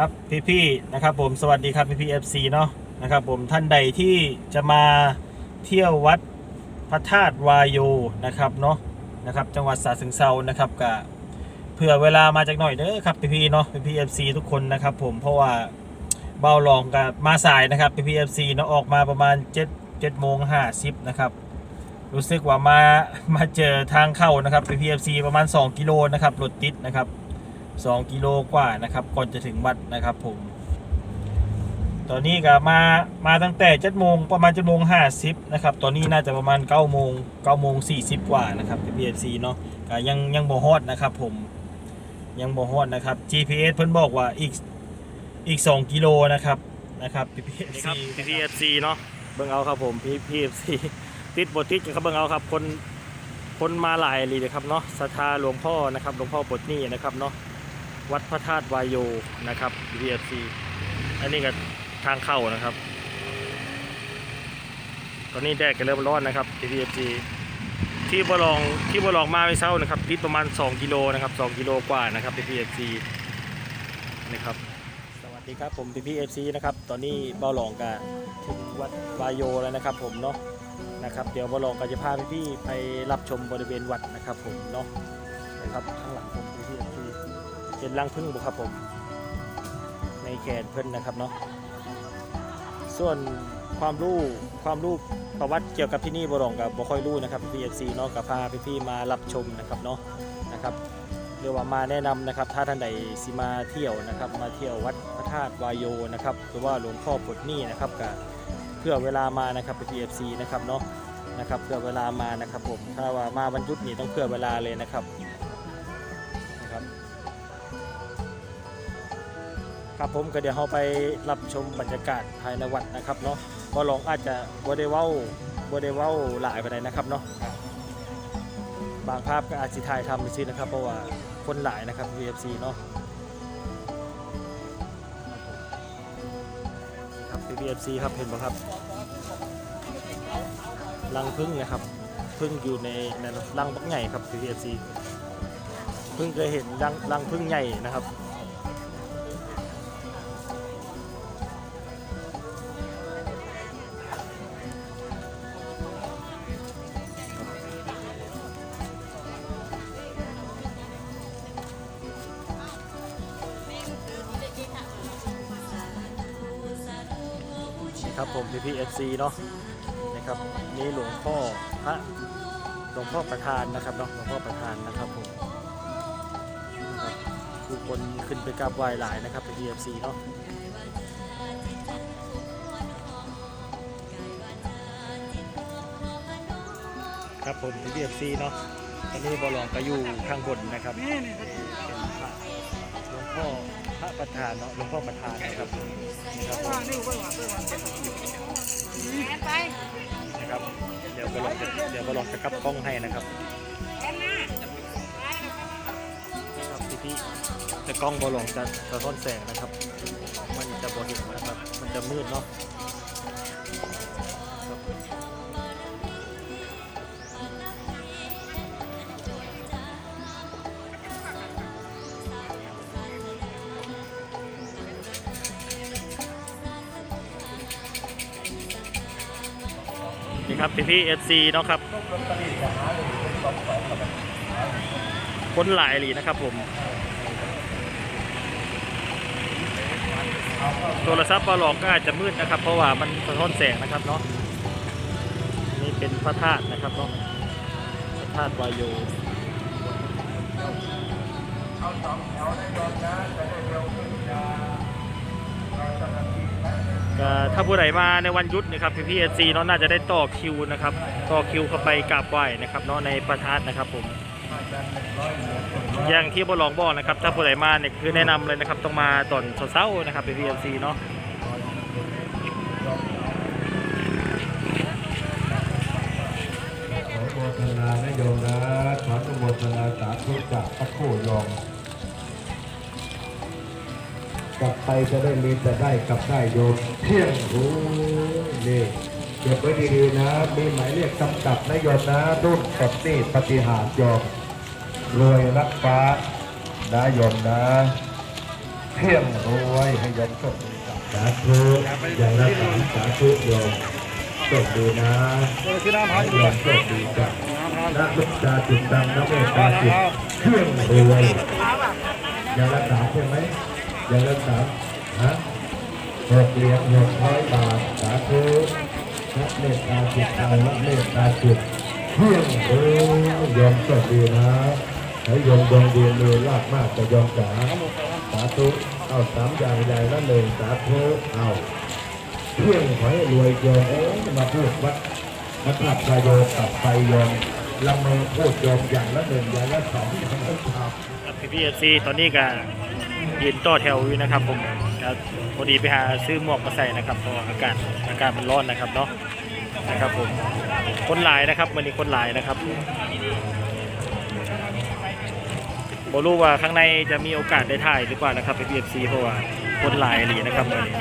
ครับพี่ๆนะครับผมสวัสดีครับพี่ๆ FC เนาะนะครับผมท่านใดที่จะมาเที่ยววัดพระธาตุวายโยนะครับเนาะนะครับจังหวัดสาสึงเซานะครับกะเผื่อเวลามาจากหน่อยเด้อครับพี่ๆเนาะพี่ๆ FC ทุกคนนะครับผมเพราะว่าเบาลองกับมาสายนะครับพี่ๆ FC เนาะออกมาประมาณ7 7โมง50นะครับรู้สึกว่ามามาเจอทางเข้านะครับพี่ๆ FC ประมาณ 2 กิโลนะครับรถติดนะครับ 2กิโลกว่านะครับก่อนจะถึงวัดนะครับผม ตอนนี้ก็มามาตั้งแต่7โมงประมาณ7โมง50นะครับตอนนี้น่าจะประมาณ9โมง9โมง40กว่านะครับ PFC เนาะก็ยังยังบ่ฮอดนะครับผมยังบ่ฮอดนะครับ GPS เพิ่นบอกว่าอีกอีก2กิโลนะครับนะครับ PFC ครับ PFC เนาะเบิ่งเอาครับผม PFC ติดบ่ติดก็เบิ่งเอาครับคนคนมาหลายเลยนะครับเนาะศรัทธาหลวงพ่อนะครับหลวงพ่อปลดหนี้นะครับเนาะ วัดพระธาตุวายโยนะครับ VFC อันนี้ก็ทางเข้านะครับ ตอนนี้แดดก็เริ่มร้อนนะครับ VFC ที่บลองที่บลองมาไม่เช้านะครับติดประมาณ 2 กิโลนะครับ 2 กิโลกว่านะครับ VFC นะครับสวัสดีครับผม VFC นะครับตอนนี้เบาหลองก็ถึงวัดวายโยแล้วนะครับ ผมเนาะนะครับเดี๋ยวบาหลองก็จะพาพี่ๆไปรับชมบริเวณวัดนะครับ ผมเนาะนะครับข้างหลังผม VFC เป็นรังพึ่งบุครับผม ในแขนเพิ่นนะครับเนาะส่วนความรู้ความรู้ประวัติเกี่ยวกับที่นี่บรองกับบ่ค่อยรู้นะครับพี่เอฟซีเนาะกับพาพี่ๆมารับชมนะครับเนาะนะครับเรียกว่ามาแนะนำนะครับ ถ้าท่านใดสิมาเที่ยวนะครับ มาเที่ยววัดพระธาตุวายโยนะครับหรือว่าหลวงพ่อปดนี้นะครับกับเพื่อเวลามานะครับพี่เอฟซีนะครับเนาะนะครับเพื่อเวลามานะครับผมถ้าว่ามาวันหยุดนี่ต้องเพื่อเวลาเลยนะครับนะครับ ครับผมก็เดี๋ยวเราไปรับชมบรรยากาศภายในวัดนะครับเนาะก็ลองอาจจะบ่ได้เว้าบ่ได้เว้าหลายไปไหนนะครับเนาะบางภาพก็อาจสิถ่ายทำไปซินะครับ เพราะว่าคนหลายนะครับ VFC เนาะครับ VFC ครับเห็นป่ะครับรังพึ่งนะครับพึ่งอยู่ในในรังบักใหญ่ครับ VFC พิ่งเคยเห็นรังรังพึ่งใหญ่นะครับ ครับผมพี่พีเอฟซีเนาะนะครับนี่หลวงพ่อพระหลวงพ่อประธานนะครับเนาะหลวงพ่อประธานนะครับผมผู้คนขึ้นไปกราบไหว้หลายนะครับพีพีเอฟซีเนาะครับผมพีพีเอฟซีเนาะตอนนี้บอลองก็อยู่ข้างบน นะครับเป็นพระหลวงพ่อพระประธานเนาะหลวงพ่อประธานนะครับนะครับผมไปนะครับ เดี๋ยวบอลองจะเดี๋ยวบอลองจะกลับกล้องให้นะครับครับพี่พี่จะกล้องบอลองจะสะท้อนแสงนะครับ มันจะบอเห็นนะครับ มันจะมืดเนาะ นี่ครับพี่พี่เอฟซีเนาะครับ คนหลายหลีนะครับผม โทรศัพท์ปลอกก็อาจจะมืดนะครับ เพราะว่ามันสะท้อนแสงนะครับเนาะนี่เป็นพระธาตุนะครับเนาะพระธาตุวายโยก็ ถ้าผู้ใดมาในวันหยุดนะครับพี่พีเอซีเนาะน่าจะได้ต่อคิวนะครับต่อคิวเข้าไปกราบไหว้นะครับเนาะในพระธาตุนะครับผมอย่างที่บอลองบอกนะครับ ถ้าผู้ใดมาเนี่ยคือแนะนำเลยนะครับต้องมาตอนเช้าๆนะครับเป็น VMC เนาะขอโมทนานโยมนะขอโมทนาสาธุจากพระโคยอง ลับไปจะได้มีแต่ได้กลับได้โยมเที่ยงโอ้ยนี่เก็บไว้ดีๆนะ มีหมายเรียกกำกับนะโยมนะรุ่นปลดหนี้ปฏิหารโยมรวยรักฟ้านะโยมนะ เที่ยงรวยให้โยมโชคดีครับสาธุอย่างละสามสาธุโยมโชคดีนะให้ยมโชคดีจ้ะนะลูกตาจิตตังนะเมตตาจิตเที่ยงรวยอย่างละสามใช่ไหม อย่างละสามฮะหกเหรียญหกร้อยบาทสาธุนะเมตตาจิตตังนะเมตตาจิตเที่ยงรวยยมโชคดีนะให้ยอมดวงดีมีลาภมากจะยอมจ๋าสาธุเอาสามอย่างใหญ่ละหนึ่งสาธุเอาเที่ยงขอให้รวยโยมเอ้มาพูดวัดมาทับประโยชน์กับไปโยมละเมอพูดโยมอย่างละหนึ่งอย่างละสองอย่างละสามพี่เอซีตอนนี้ก็ ยืนต่อแถวอยู่นะครับผมพอดีไปหาซื้อหมวกมาใส่นะครับเพราะอากาศอากาศมันร้อนนะครับเนาะนะครับผมคนหลายนะครับวันนี้คนหลายนะครับบรู้ว่าข้างในจะมีโอกาสได้ถ่ายหรือเปล่านะครับไปพีเอซีเพราะว่าคนหลายหลีนะครับวันนี้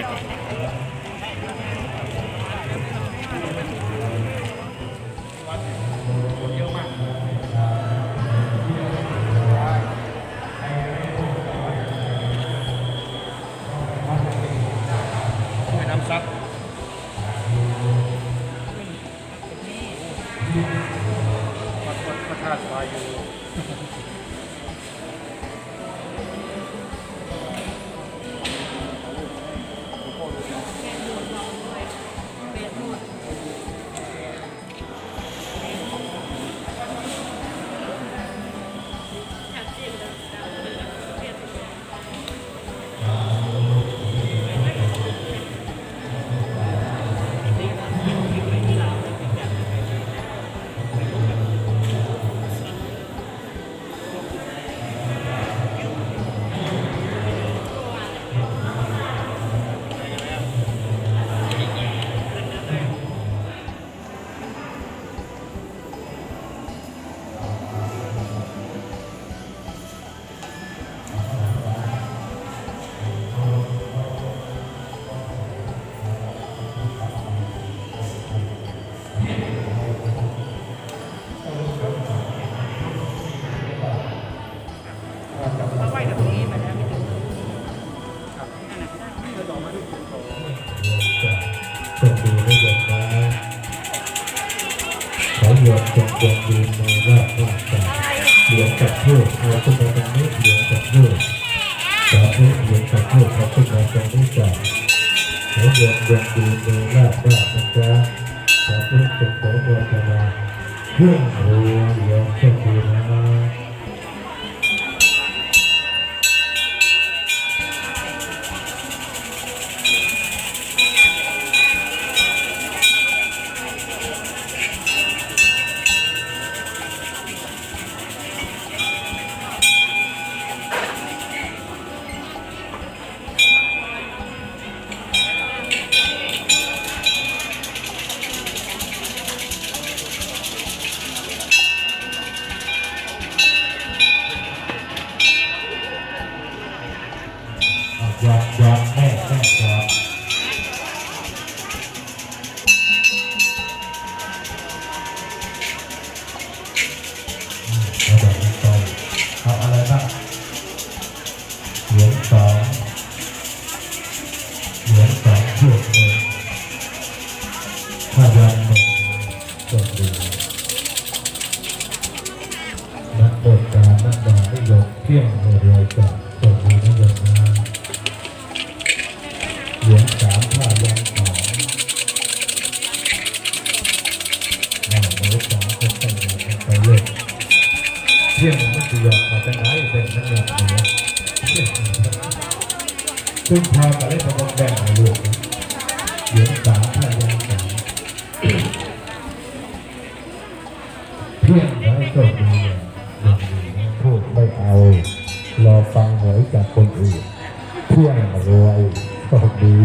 พระธาตุวายู ขอโยมจงดวงดีในราบราบใจเหลียญกับเพื่อเอาขึ้นมาตรงนี้เหลียญกับเพื่อสาธุเหลียญกับเพื่อเอาขึ้นมาตรงนี้จ้ะขอโยมดวงดีมีลาภมากนะจ๊ะสาธุจงขอโมทนาเครื่องรวยโยมโที่ยงมันจะยอมมาจากไหนเป็นนักยอมนี่ยซึ่งพอกับเล่นประกอบแบ่งในลูกเหรียญสามผ้ายันสองเพียงไว้โชคดีเลยพูดไม่เอา รอฟังหวยจากคนอื่นเที่ยงรวยโชคดี